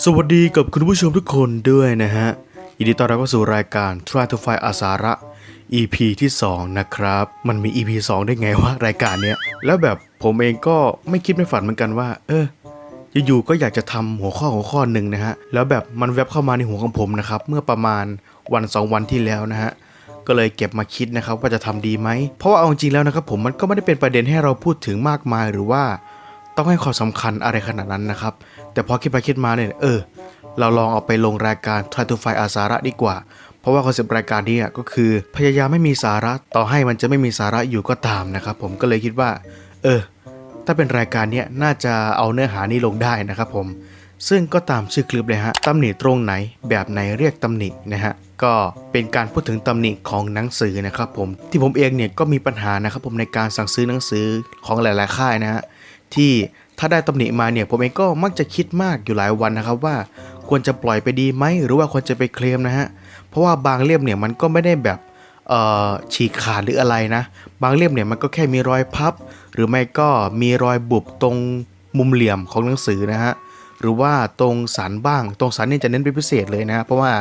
สวัสดีกับคุณผู้ชมทุกคนด้วยนะฮะยินดีต้อนรับเข้าสู่รายการ Try to Find อาสาระ EP ที่ 2 นะครับ มันมี EP 2 ได้ไงวะรายการเนี้ย แล้วแบบผมเองก็ไม่คิดไม่ฝันเหมือนกันว่า เอออยู่ๆก็อยากจะทำหัวข้อหัวข้อหนึ่งนะฮะ แล้วแบบมันแวบเข้ามาในหัวของผมนะครับ เมื่อประมาณวันสองวันที่แล้วนะฮะ ก็เลยเก็บมาคิดนะครับว่าจะทำดีไหม เพราะว่าเอาจริงๆแล้วนะครับผมมันก็ไม่ได้เป็นประเด็นให้เราพูดถึงมากมายหรือว่า ต้องให้ความสำคัญอะไรขนาดนั้นนะครับ แต่พอคิดไปคิดมาเนี่ยเออ เราลองเอาไปลงรายการ Try to Find อาสาระดีกว่า เพราะว่าคอนเซปต์รายการนี้ก็คือพยายามไม่มีสาระต่อให้มันจะไม่มีสาระอยู่ก็ตามนะครับ ผมก็เลยคิดว่า เออ ถ้าเป็นรายการเนี้ยน่าจะเอาเนื้อหานี้ลงได้นะครับผมซึ่งก็ตามชื่อคลิปเลยฮะตำหนิตรงไหนแบบไหนเรียกตำหนินะฮะก็เป็นการพูดถึงตำหนิของหนังสือนะครับผมที่ผมเองเนี่ยก็มีปัญหานะครับผมในการสั่งซื้อหนังสือของหลาย ๆ ค่ายนะฮะ ที่ถ้าได้ตำหนิมาเนี่ยผมเองก็มักจะคิดมากอยู่หลายวันนะครับว่าควรจะปล่อยไปดีไหมหรือว่าควรจะไปเคลมนะฮะเพราะว่าบางเล่มเนี่ยมันก็ไม่ได้แบบฉีกขาดหรืออะไรนะ บางเล่มเนี่ยมันก็แค่มีรอยพับ หรือไม่ก็มีรอยบุบตรงมุมเหลี่ยมของหนังสือนะฮะหรือว่าตรงสันบ้าง ตรงสันเนี่ยจะเน้นเป็นพิเศษเลยนะฮะเพราะว่า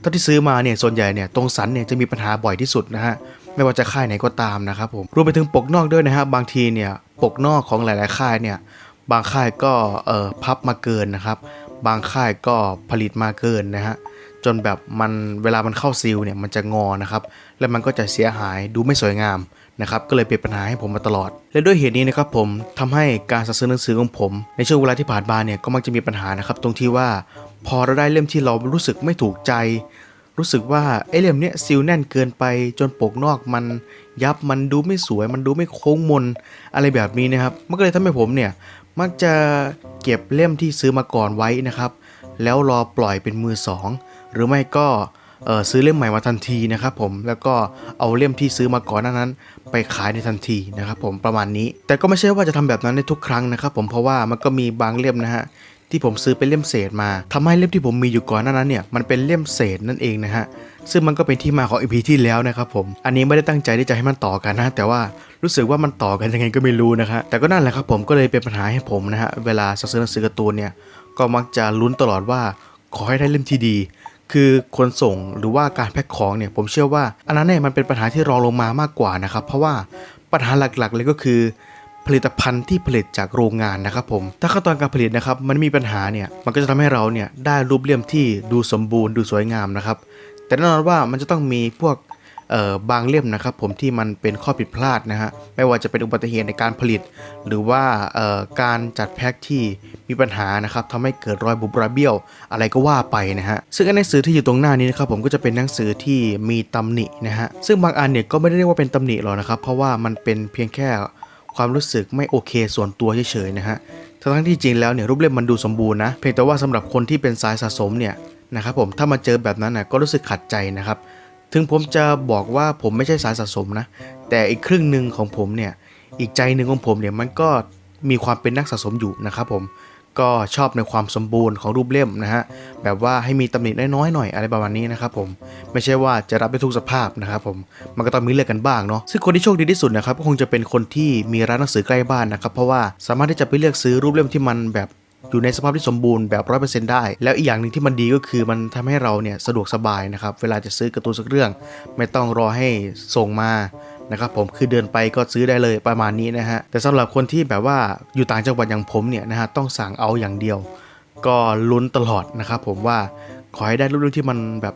เท่าที่ซื้อมาเนี่ยส่วนใหญ่เนี่ยตรงสันเนี่ยจะมีปัญหาบ่อยที่สุดนะฮะ ไม่ว่าจะค่ายไหนก็ตามนะครับผมรวมไปถึงปกนอกด้วยนะฮะบางทีเนี่ยปกนอกของหลาย ๆ ค่ายเนี่ยบางค่ายก็เอ่อพับมาเกินนะครับ บางค่ายก็ผลิตมาเกินนะฮะจนแบบมันเวลามันเข้าซีลเนี่ยมันจะงอนะครับ แล้วมันก็จะเสียหายดูไม่สวยงามนะครับก็เลยเป็นปัญหาให้ผมมาตลอด และด้วยเหตุนี้นะครับผมทำให้การสั่งซื้อหนังสือของผม ในช่วงเวลาที่ผ่านมาเนี่ยก็มักจะมีปัญหานะครับ ตรงที่ว่าพอเราได้เล่มที่เรารู้สึกไม่ถูกใจ รู้สึกว่าไอ้เล่มเนี้ยซีลแน่นเกินไปจนปกนอกมันยับมันดูไม่สวย มันดูไม่โค้งมนอะไรแบบนี้นะครับมันก็เลยทำให้ผมเนี่ยมักจะเก็บเล่มที่ซื้อมาก่อนไว้นะครับ แล้วรอปล่อยเป็นมือสองหรือไม่ก็เออซื้อเล่มใหม่มาทันทีนะครับผมแล้วก็เอาเล่มที่ซื้อมาก่อนน้านั้น ไปขายในทันทีนะครับผมประมาณนี้ แต่ก็ไม่ใช่ว่าจะทำแบบนั้นในทุกครั้งนะครับผมเพราะว่ามันก็มีบางเล่มนะฮะ ที่ผมซื้อเป็นเล่มเศษมาทำให้เล่มที่ผมมีอยู่ก่อนหน้านั้นเนี่ยมันเป็นเล่มเศษนั่นเองนะฮะซึ่งมันก็เป็นที่มาของ EP ที่แล้วนะครับผม อันนี้ไม่ได้ตั้งใจที่จะให้มันต่อกันนะ แต่ว่ารู้สึกว่ามันต่อกันยังไงก็ไม่รู้นะครับแต่ก็นั่นแหละครับผมก็เลยเป็นปัญหาให้ผมนะฮะเวลาซื้อหนังสือการ์ตูนเนี่ยก็มักจะลุ้นตลอดว่าขอให้ได้เล่มที่ดี คือคนส่งหรือว่าการแพ็คของเนี่ยผมเชื่อว่าอันนั้นเนี่ยมันเป็นปัญหาที่รองลงมามากกว่านะครับเพราะว่าปัญหาหลักๆเลยก็คือ ผลิตภัณฑ์ที่ผลิตจากโรงงานนะครับผม ถ้าขั้นตอนการผลิตนะครับมันมีปัญหาเนี่ย มันก็จะทำให้เราเนี่ยได้รูปเล่มที่ดูสมบูรณ์ดูสวยงามนะครับ แต่แน่นอนว่ามันจะต้องมีพวกบางเล่มนะครับผมที่มันเป็นข้อผิดพลาดนะฮะไม่ว่าจะเป็นอุบัติเหตุในการผลิต หรือว่าการจัดแพ็คที่มีปัญหานะครับทำให้เกิดรอยบุบรอยเบี้ยวอะไรก็ว่าไปนะฮะซึ่งหนังสือที่อยู่ตรงหน้านี้นะครับผมก็จะเป็นหนังสือที่มีตำหนินะฮะซึ่งบางอันเนี่ยก็ไม่ได้เรียกว่าเป็นตำหนิหรอกนะครับเพราะว่ามันเป็นเพียงแค่ ความรู้สึกไม่โอเคส่วนตัวเฉยๆนะฮะทั้งที่จริงแล้วเนี่ยรูปเล่มมันดูสมบูรณ์นะเพียงแต่ว่าสำหรับคนที่เป็นสายสะสมเนี่ยนะครับผมถ้ามาเจอแบบนั้นนะก็รู้สึกขัดใจนะครับ ถึงผมจะบอกว่าผมไม่ใช่สายสะสมนะ แต่อีกครึ่งหนึ่งของผมเนี่ยอีกใจหนึ่งของผมเนี่ยมันก็มีความเป็นนักสะสมอยู่นะครับผม ก็ชอบในความสมบูรณ์ของรูปเล่มนะฮะแบบว่าให้มีตำหนิน้อยๆหน่อยอะไรประมาณนี้นะครับผมไม่ใช่ว่าจะรับได้ทุกสภาพนะครับผมมันก็ต้องมีเลือกกันบ้างเนาะซึ่งคนที่โชคดีที่สุดนะครับก็คงจะเป็นคนที่มีร้านหนังสือใกล้บ้านนะครับเพราะว่าสามารถที่จะไปเลือกซื้อรูปเล่มที่มันแบบอยู่ในสภาพที่สมบูรณ์แบบร้อยเปอร์เซ็นต์ได้ แล้วอีกอย่างหนึ่งที่มันดีก็คือมันทำให้เราเนี่ยสะดวกสบายนะครับเวลาจะซื้อการ์ตูนสักเรื่อง ไม่ต้องรอให้ส่งมา นะครับผมคือเดินไปก็ซื้อได้เลยประมาณนี้นะฮะแต่สำหรับคนที่แบบว่าอยู่ต่างจังหวัดอย่างผมเนี่ยนะฮะต้องสั่งเอาอย่างเดียว ก็ลุ้นตลอดนะครับผมว่าขอให้ได้รูปที่มันแบบ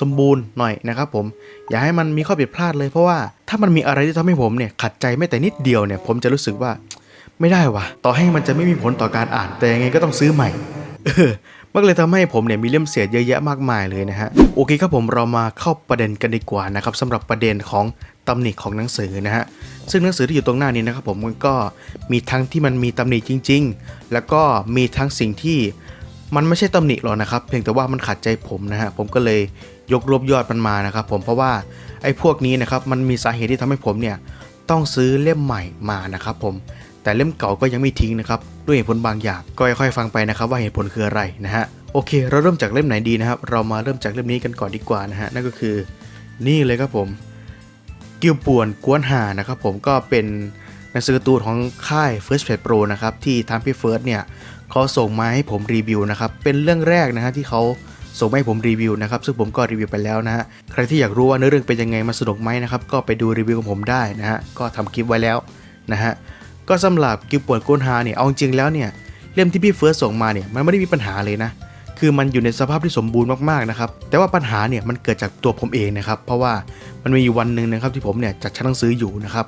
สมบูรณ์หน่อยนะครับผมอย่าให้มันมีข้อผิดพลาดเลยเพราะว่าถ้ามันมีอะไรที่ทำให้ผมเนี่ยขัดใจไม่แต่นิดเดียวเนี่ยผมจะรู้สึกว่าไม่ได้วะต่อให้มันจะไม่มีผลต่อการอ่านแต่ยังไงก็ต้องซื้อใหม่เออมันก็เลยทำให้ผมเนี่ยมีเล่มเศษเยอะแยะมากมายเลยนะฮะโอเคครับผมเรามาเข้าประเด็นกันดีกว่านะครับสำหรับประเด็นของ ตำหนิของหนังสือนะฮะซึ่งหนังสือที่อยู่ตรงหน้านี้นะครับผมมันก็มีทั้งที่มันมีตำหนิจริง ๆ แล้วก็มีทั้งสิ่งที่มันไม่ใช่ตำหนิหรอกนะครับ เพียงแต่ว่ามันขัดใจผมนะฮะผมก็เลยยกรวบยอดมันมานะครับผมเพราะว่าไอ้พวกนี้นะครับมันมีสาเหตุที่ทำให้ผมเนี่ยต้องซื้อเล่มใหม่มานะครับผมแต่เล่มเก่าก็ยังไม่ทิ้งนะครับด้วยเหตุผลบางอย่างก็ค่อยๆฟังไปนะครับ ว่าเหตุผลคืออะไรนะฮะโอเค เราเริ่มจากเล่มไหนดีนะครับ เรามาเริ่มจากเล่มนี้กันก่อนดีกว่านะฮะนั่นก็คือนี่เลยครับผม กิวป่วนกวนหานะครับผมก็เป็นหนังสือการ์ตูนของค่าย First Page Pro นะครับที่ทางพี่เฟิร์สเนี่ยเขาส่งมาให้ผมรีวิวนะครับเป็นเรื่องแรกนะฮะที่เขาส่งมาให้ผมรีวิวนะครับซึ่งผมก็รีวิวไปแล้วนะฮะใครที่อยากรู้ว่าเนื้อเรื่องเป็นยังไงมาสนุกไหมนะครับก็ไปดูรีวิวของผมได้นะฮะก็ทำคลิปไว้แล้วนะฮะก็สำหรับกิวปวดก้นฮาเนี่ยเอาจริงแล้วเนี่ยเล่มที่พี่เฟิร์สส่งมาเนี่ยมันไม่ได้มีปัญหาเลยนะ คือมันอยู่ในสภาพที่สมบูรณ์มากๆนะครับ แต่ว่าปัญหาเนี่ยมันเกิดจากตัวผมเองนะครับ เพราะว่ามันมีอยู่วันหนึ่งนะครับที่ผมเนี่ยจัดชั้นหนังสืออยู่นะครับ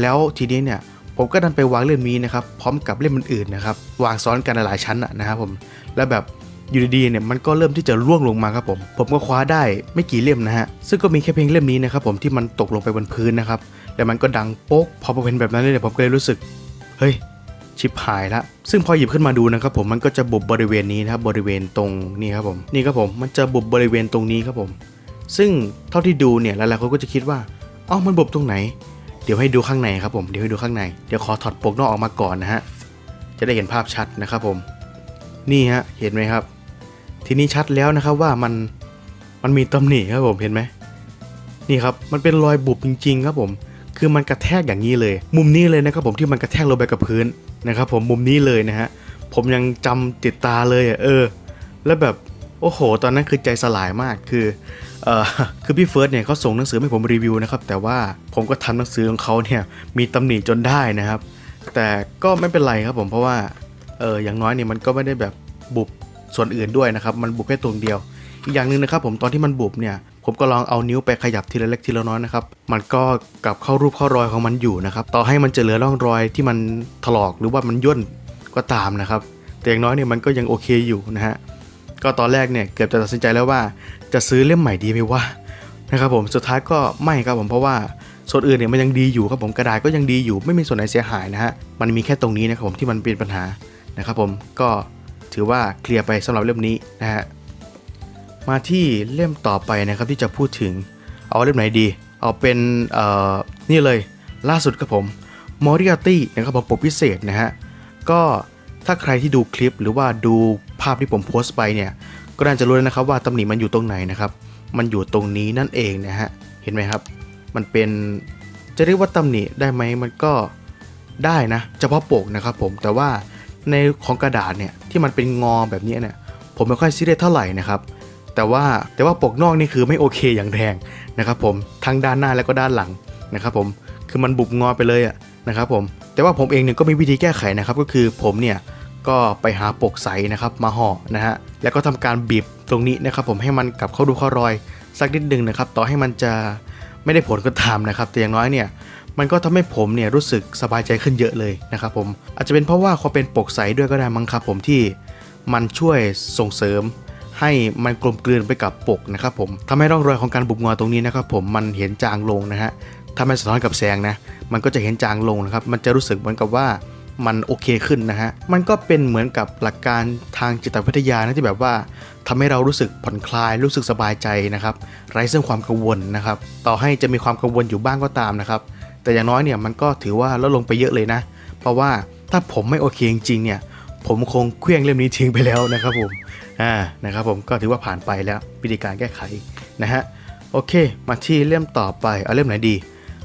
แล้วทีนี้เนี่ยผมก็ดันไปวางเล่มนี้นะครับพร้อมกับเล่มอื่นๆนะครับวางซ้อนกันหลายชั้นนะครับผมแล้วแบบอยู่ดีๆเนี่ยมันก็เริ่มที่จะร่วงลงมาครับผม ผมก็คว้าได้ไม่กี่เล่มนะฮะซึ่งก็มีแค่เพียงเล่มนี้นะครับผมที่มันตกลงไปบนพื้นนะครับแล้วมันก็ดังโป๊กพอผมเห็นแบบนั้นเนี่ยผมก็เลยรู้สึกเฮ้ย ชิบหายละซึ่งพอหยิบขึ้นมาดูนะครับผมมันก็จะบุบบริเวณนี้นะครับบริเวณตรงนี่ครับผมนี่ครับผมมันจะบุบบริเวณตรงนี้ครับผม ซึ่งเท่าที่ดูเนี่ยหลายๆคนก็จะคิดว่าเอ้ามันบุบตรงไหน เดี๋ยวให้ดูข้างในครับผมเดี๋ยวให้ดูข้างในเดี๋ยวขอถอดปกนอกออกมาก่อนนะฮะจะได้เห็นภาพชัดนะครับผม นี่ฮะเห็นไหมครับ ทีนี้ชัดแล้วนะครับว่ามันมันมีตำหนิครับผมเห็นไหมนี่ครับมันเป็นรอยบุบจริง ๆ ครับผม คือมันกระแทกอย่างนี้เลย มุมนี้เลยนะครับผมที่มันกระแทกลงไปกับพื้นนะครับผมมุมนี้เลยนะฮะผมยังจำติดตาเลยเออ แล้วแบบโอ้โห ตอนนั้นคือใจสลายมากคือเออคือพี่เฟิร์สเนี่ยเขาส่งหนังสือให้ผมรีวิวนะครับแต่ว่าผมก็ทำหนังสือของเขาเนี่ยมีตำหนิจนได้นะครับ แต่ก็ไม่เป็นไรครับผมเพราะว่าเอออย่างน้อยเนี่ยมันก็ไม่ได้แบบบุบส่วนอื่นด้วยนะครับ มันบุบแค่ตรงเดียว อีกอย่างหนึ่งนะครับผมตอนที่มันบุบเนี่ย ผมก็ลองเอานิ้วไปขยับทีละเล็กทีละน้อยนะครับ มันก็กลับเข้ารูปเข้ารอยของมันอยู่นะครับ ต่อให้มันจะเหลือร่องรอยที่มันถลอกหรือว่ามันย่นก็ตามนะครับ แต่อย่างน้อยเนี่ยมันก็ยังโอเคอยู่นะฮะ ก็ตอนแรกเนี่ยเกือบจะตัดสินใจแล้วว่า จะซื้อเล่มใหม่ดีไหมวะนะครับผม สุดท้ายก็ไม่ครับผมเพราะว่าส่วนอื่นเนี่ยมันยังดีอยู่ครับผมกระดาษก็ยังดีอยู่ ไม่มีส่วนไหนเสียหายนะฮะ มันมีแค่ตรงนี้นะครับผมที่มันเป็นปัญหานะครับผม ก็ถือว่าเคลียร์ไปสำหรับเล่มนี้นะฮะ มาที่เล่มต่อไปนะครับที่จะพูดถึงเอาเล่มไหนดี เอาเป็นนี่เลยล่าสุดครับผมมอริอาตี้นะครับผมปกพิเศษนะฮะก็ถ้าใครที่ดูคลิปหรือว่าดูภาพที่ผมโพสต์ไปเนี่ยก็น่าจะรู้แล้วนะครับว่าตำหนิมันอยู่ตรงไหนนะครับ มันอยู่ตรงนี้นั่นเองนะฮะเห็นไหมครับ มันเป็นจะเรียกว่าตำหนิได้ไหมมันก็ได้นะเฉพาะปกนะครับผมแต่ว่าในของกระดาษเนี่ยที่มันเป็นงอแบบนี้เนี่ยผมไม่ค่อยซีเรียสเท่าไหร่นะครับ แต่ว่าแต่ว่าปกนอกนี่คือไม่โอเคอย่างแรงนะครับผมทั้งด้านหน้าและก็ด้านหลังนะครับผมคือมันบุบงอไปเลยอะนะครับผมแต่ว่าผมเองเนี่ยก็มีวิธีแก้ไขนะครับก็คือผมเนี่ยก็ไปหาปกใสนะครับมาห่อนะฮะแล้วก็ทำการบีบตรงนี้นะครับผมให้มันกลับเข้าดูเข้ารอยสักนิดหนึ่งนะครับต่อให้มันจะไม่ได้ผลก็ตามนะครับแต่อย่างน้อยเนี่ยมันก็ทำให้ผมเนี่ยรู้สึกสบายใจขึ้นเยอะเลยนะครับผมอาจจะเป็นเพราะว่าควาเป็นปกใสด้วยก็ได้มั้งครับผมที่มันช่วยส่งเสริม ให้มันกลมกลืนไปกับปกนะครับผมทำให้ร่องรอยของการบุบงอตรงนี้นะครับผมมันเห็นจางลงนะฮะถ้ามันสะท้อนกับแสงนะมันก็จะเห็นจางลงนะครับมันจะรู้สึกเหมือนกับว่ามันโอเคขึ้นนะฮะ มันก็เป็นเหมือนกับหลักการทางจิตวิทยานะที่แบบว่าทำให้เรารู้สึกผ่อนคลาย รู้สึกสบายใจนะครับ ไร้ซึ่งความกังวลนะครับ ต่อให้จะมีความกังวลอยู่บ้างก็ตามนะครับ แต่อย่างน้อยเนี่ยมันก็ถือว่าลดลงไปเยอะเลยนะ เพราะว่าถ้าผมไม่โอเคจริงๆเนี่ย ผมคงเคลี้ยงเล่มนี้ทิ้งไปแล้วนะครับผม อ่านะครับผมก็ถือว่าผ่านไปแล้ววิธีการแก้ไขนะฮะโอเค มาที่เล่มต่อไปเอาเล่มไหนดี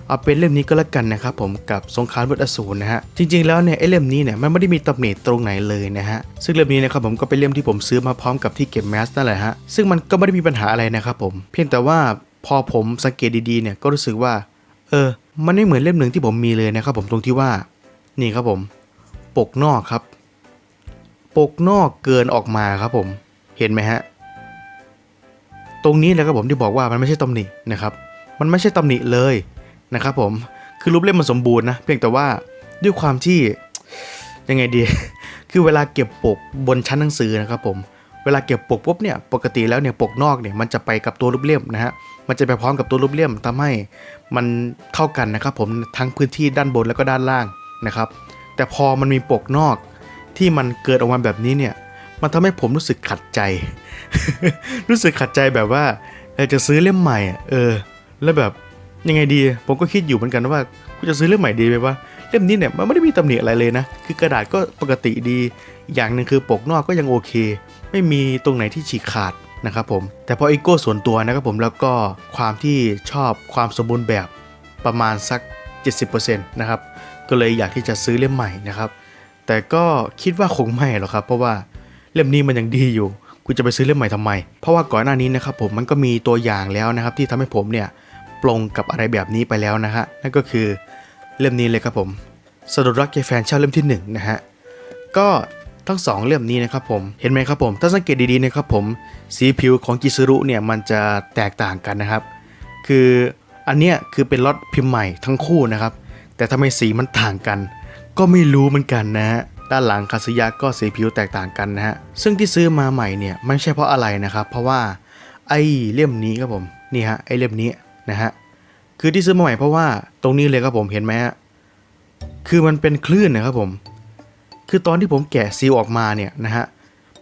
เอาเป็นเล่มนี้ก็แล้วกันนะครับผมกับสงครามวุฒิอสูรนะฮะจริงๆแล้วเนี่ยไอเล่มนี้เนี่ยมันไม่ได้มีตำหนิตรงไหนเลยนะฮะซึ่งเล่มนี้นะครับผมก็เป็นเล่มที่ผมซื้อมาพร้อมกับที่เก็บแมสนั่นแหละฮะซึ่งมันก็ไม่ได้มีปัญหาอะไรนะครับผมเพียงแต่ว่าพอผมสังเกตดีๆเนี่ยก็รู้สึกว่าเออมันไม่เหมือนเล่มหนึ่งที่ผมมีเลยนะครับผมตรงที่ว่านี่ครับผม ปกนอกครับ ปกนอกเกินออกมาครับผม เห็นไหมฮะ ตรงนี้แหละครับผมที่บอกว่ามันไม่ใช่ตำหนินะครับ มันไม่ใช่ตำหนิเลยนะครับผม คือรูปเล่มมันสมบูรณ์นะ เพียงแต่ว่าด้วยความที่ยังไงดี คือเวลาเก็บปกบนชั้นหนังสือนะครับผม เวลาเก็บปกปุ๊บเนี่ย ปกติแล้วเนี่ยปกนอกเนี่ยมันจะไปกับตัวรูปเล่มนะฮะ มันจะไปพร้อมกับตัวรูปเล่มทำให้มันเท่ากันนะครับผมทั้งพื้นที่ด้านบนแล้วก็ด้านล่างนะครับ แต่พอมันมีปกนอก ที่มันเกิดออกมาแบบนี้เนี่ย มันทำให้ผมรู้สึกขัดใจ รู้สึกขัดใจแบบว่าเออจะซื้อเล่มใหม่อะเออ แล้วแบบยังไงดี ผมก็คิดอยู่เหมือนกันว่ากูจะซื้อเล่มใหม่ดีไหมวะเล่มนี้เนี่ยมันไม่ได้มีตำหนิอะไรเลยนะ คือกระดาษก็ปกติดี อย่างหนึ่งคือปกนอกก็ยังโอเค ไม่มีตรงไหนที่ฉีกขาดนะครับผม แต่พออีโก้ส่วนตัวนะครับผมแล้วก็ความที่ชอบความสมบูรณ์แบบประมาณสัก 70%นะครับ ก็เลยอยากที่จะซื้อเล่มใหม่นะครับ แต่ก็คิดว่าคงไม่หรอกครับ เพราะว่าเล่มนี้มันยังดีอยู่กูจะไปซื้อเล่มใหม่ทำไม เพราะว่าก่อนหน้านี้นะครับผมมันก็มีตัวอย่างแล้วนะครับ ที่ทำให้ผมเนี่ยปลงกับอะไรแบบนี้ไปแล้วนะฮะนั่นก็คือเล่มนี้เลยครับผมสะดุดรักแกแฟนเช่าเล่มที่หนึ่งนะฮะก็ทั้งสองเล่มนี้นะครับผมเห็นไหมครับผม ถ้าสังเกตดีๆนะครับผมสีผิวของจิซึรุเนี่ยมันจะแตกต่างกันนะครับ คืออันเนี้ยคือเป็นล็อตพิมพ์ใหม่ทั้งคู่นะครับ แต่ทำไมสีมันต่างกัน ก็ไม่รู้เหมือนกันนะฮะด้านหลังคาซึยะก็สีผิวแตกต่างกันนะฮะซึ่งที่ซื้อมาใหม่เนี่ยไม่ใช่เพราะอะไรนะครับ เพราะว่าไอ้เล่มนี้ครับผมนี่ฮะไอ้เล่มนี้นะฮะคือที่ซื้อมาใหม่เพราะว่าตรงนี้เลยครับผมเห็นไหมฮะคือมันเป็นคลื่นนะครับผม คือตอนที่ผมแกะซีลออกมาเนี่ยนะฮะ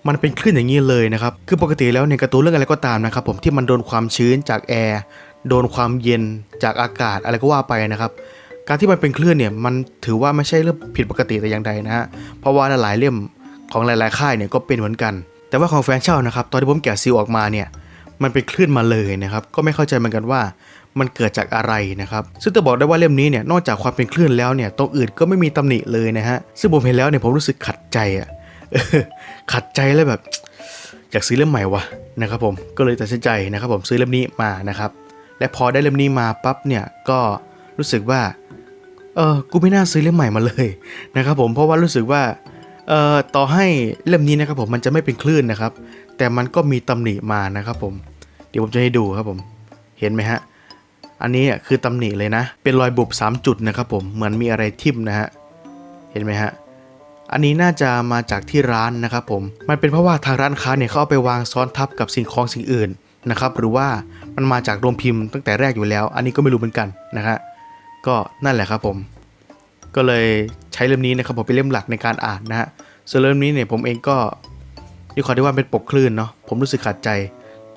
มันเป็นคลื่นอย่างนี้เลยนะครับ คือปกติแล้วในการ์ตูนเรื่องอะไรก็ตามนะครับผมที่มันโดนความชื้นจากแอร์โดนความเย็นจากอากาศอะไรก็ว่าไปนะครับ การที่มันเป็นคลื่นเนี่ยมันถือว่าไม่ใช่เรื่องผิดปกติแต่อย่างใดนะฮะเพราะว่าหลายๆเล่มของหลายๆค่ายเนี่ยก็เป็นเหมือนกัน แต่ว่าของแฟนเช่านะครับตอนที่ผมแกะซีลออกมาเนี่ยมันเป็นคลื่นมาเลยนะครับก็ไม่เข้าใจเหมือนกันว่ามันเกิดจากอะไรนะครับ ซึ่งจะบอกได้ว่าเล่มนี้เนี่ยนอกจากความเป็นคลื่นแล้วเนี่ยตรงอื่นก็ไม่มีตำหนิเลยนะฮะซึ่งผมเห็นแล้วเนี่ยผมรู้สึกขัดใจอะขัดใจแล้วแบบอยากซื้อเล่มใหม่วะนะครับผมก็เลยตัดสินใจนะครับผมซื้อเล่มนี้มานะครับและพอได้เล่มนี้มาปั๊บเนี่ยก็รู้สึกว่า เออกูไม่น่าซื้อเล่มใหม่มาเลยนะครับผมเพราะว่ารู้สึกว่าเอ่อต่อให้เล่มนี้นะครับผมมันจะไม่เป็นคลื่นนะครับ แต่มันก็มีตำหนิมานะครับผม เดี๋ยวผมจะให้ดูครับผมเห็นไหมฮะอันนี้คือตำหนิเลยนะ เป็นรอยบุบ 3 จุดนะครับผมเหมือนมีอะไรทิ่มนะฮะเห็นไหมฮะอันนี้น่าจะมาจากที่ร้านนะครับผม มันเป็นเพราะว่าทางร้านค้าเนี่ยเขาเอาไปวางซ้อนทับกับสิ่งของสิ่งอื่นนะครับหรือว่ามันมาจากโรงพิมพ์ตั้งแต่แรกอยู่แล้ว อันนี้ก็ไม่รู้เหมือนกันนะฮะ ก็นั่นแหละครับผม ก็เลยใช้เล่มนี้นะครับผมเป็นเล่มหลักในการอ่านนะฮะส่วนเล่มนี้เนี่ยผมเองก็ด้วยความที่ว่าเป็นปกคลื่นเนาะผมรู้สึกขัดใจ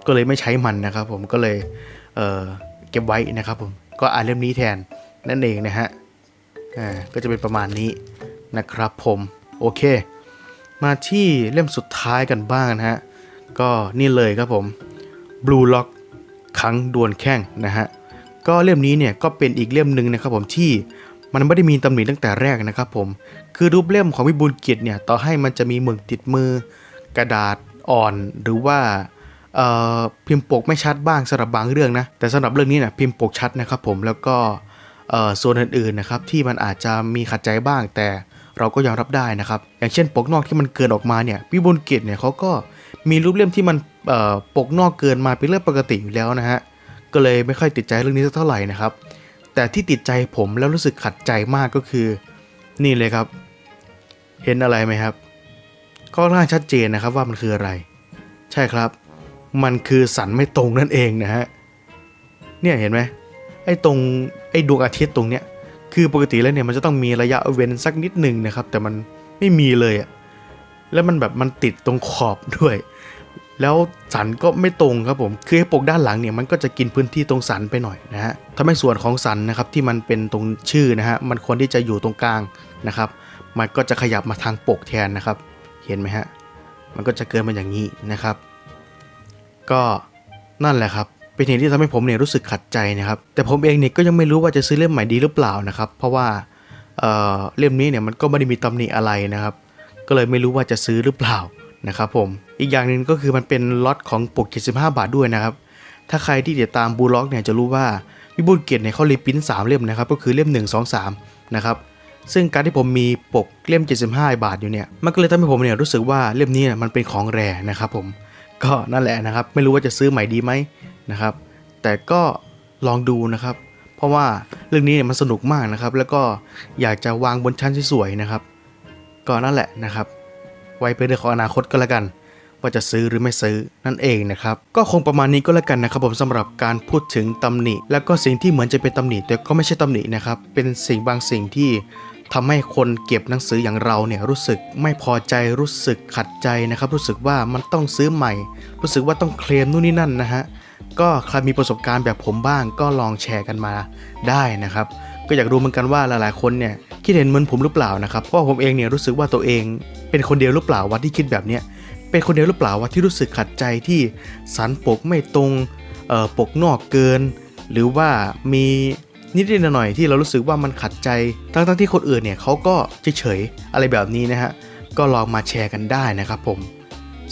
ก็เลยไม่ใช้มันนะครับผมก็เลยเเก็บไว้นะครับผมก็อ่านเล่มนี้แทนนั่นเองนะฮะอ่าก็จะเป็นประมาณนี้นะครับผมโอเค มาที่เล่มสุดท้ายกันบ้างนะฮะก็นี่เลยครับผม Blue Lock ขังดวลแข้งนะฮะ ก็เล่มนี้เนี่ยก็เป็นอีกเล่มหนึ่งนะครับผมที่มันไม่ได้มีตำหนิตั้งแต่แรกนะครับผมคือรูปเล่มของวิบูลย์กิจเนี่ยต่อให้มันจะมีหมึกติดมือกระดาษอ่อนหรือว่าพิมพ์ปกไม่ชัดบ้างสำหรับบางเรื่องนะแต่สำหรับเรื่องนี้เนี่ยพิมพ์ปกชัดนะครับผมแล้วก็ส่วนอื่นๆนะครับที่มันอาจจะมีขัดใจบ้าง แต่เราก็ยอมรับได้นะครับอย่างเช่นปกนอกที่มันเกินออกมาเนี่ยวิบูลย์กิจเนี่ยเขาก็มีรูปเล่มที่มันปกนอกเกินมาเป็นเรื่องปกติอยู่แล้วนะฮะ ก็เลยไม่ค่อยติดใจเรื่องนี้สักเท่าไหร่นะครับ แต่ที่ติดใจผมแล้วรู้สึกขัดใจมากก็คือ นี่เลยครับ เห็นอะไรไหมครับ ก็น่างชัดเจนนะครับว่ามันคืออะไร ใช่ครับ มันคือสันไม่ตรงนั่นเองนะฮะเนี่ยเห็นไหมไอ้ตรงไอ้ดวงอาทิตย์ตรงเนี้ยคือปกติแล้วเนี่ยมันจะต้องมีระยะเว้นสักนิดหนึ่งนะครับ แต่มันไม่มีเลยอะแล้วมันแบบมันติดตรงขอบด้วย แล้วสันก็ไม่ตรงครับผม คือไอ้ปกด้านหลังเนี่ยมันก็จะกินพื้นที่ตรงสันไปหน่อยนะฮะทำให้ส่วนของสันนะครับที่มันเป็นตรงชื่อนะฮะมันควรที่จะอยู่ตรงกลางนะครับ มันก็จะขยับมาทางปกแทนนะครับ เห็นไหมฮะ มันก็จะเกินมาอย่างนี้นะครับ ก็นั่นแหละครับเป็นเหตุที่ทำให้ผมเนี่ยรู้สึกขัดใจนะครับ แต่ผมเองเนี่ยก็ยังไม่รู้ว่าจะซื้อเล่มใหม่ดีหรือเปล่านะครับ เพราะว่าเอ่อเล่มนี้เนี่ยมันก็ไม่ได้มีตำหนิอะไรนะครับ ก็เลยไม่รู้ว่าจะซื้อหรือเปล่า นะครับผม อีกอย่างหนึ่งก็คือมันเป็นล็อตของปก75 บาทด้วยนะครับ ถ้าใครที่ติดตามบูล็อกเนี่ยจะรู้ว่าวิบูลย์เกียรติเนี่ยเขารีปริ้น3เล่มนะครับ ก็คือเล่ม 1 2 3 นะครับ ซึ่งการที่ผมมีปกเล่ม 75 บาทอยู่เนี่ย มันก็เลยทำให้ผมเนี่ยรู้สึกว่าเล่มนี้เนี่ยมันเป็นของแรนะครับผม ก็นั่นแหละนะครับ ไม่รู้ว่าจะซื้อใหม่ดีไหมนะครับ แต่ก็ลองดูนะครับ เพราะว่าเรื่องนี้เนี่ยมันสนุกมากนะครับ แล้วก็อยากจะวางบนชั้นสวยๆนะครับ ก็นั่นแหละนะครับ ไว้เป็นเรื่องของอนาคตก็แล้วกัน ว่าจะซื้อหรือไม่ซื้อนั่นเองนะครับ ก็คงประมาณนี้ก็แล้วกันนะครับผมสำหรับการพูดถึงตำหนิ แล้วก็สิ่งที่เหมือนจะเป็นตำหนิ แต่ก็ไม่ใช่ตำหนินะครับ เป็นสิ่งบางสิ่งที่ทำให้คนเก็บหนังสืออย่างเราเนี่ยรู้สึกไม่พอใจรู้สึกขัดใจนะครับ รู้สึกว่ามันต้องซื้อใหม่ รู้สึกว่าต้องเคลมนู่นนี่นั่นนะฮะก็ใครมีประสบการณ์แบบผมบ้างก็ลองแชร์กันมาได้นะครับ ก็อยากรู้เหมือนกันว่าหลายๆคนเนี่ยคิดเห็นเหมือนผมหรือเปล่านะครับเพราะว่าผมเองเนี่ยรู้สึกว่าตัวเอง เป็นคนเดียวหรือเปล่าว่าที่คิดแบบเนี้ยเป็นคนเดียวหรือเปล่าว่าที่รู้สึกขัดใจที่สันปกไม่ตรงเอ่อปกนอกเกิน หรือว่ามีนิดๆหน่อยๆที่เรารู้สึกว่ามันขัดใจ ทั้งๆที่คนอื่นเนี่ยเขาก็เฉยๆอะไรแบบนี้นะฮะก็ลองมาแชร์กันได้นะครับผม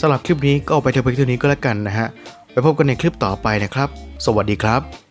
สำหรับคลิปนี้ก็เอาไปเท่าเพียงเท่านี้ก็แล้วกันนะฮะไปพบกันในคลิปต่อไปนะครับ สวัสดีครับ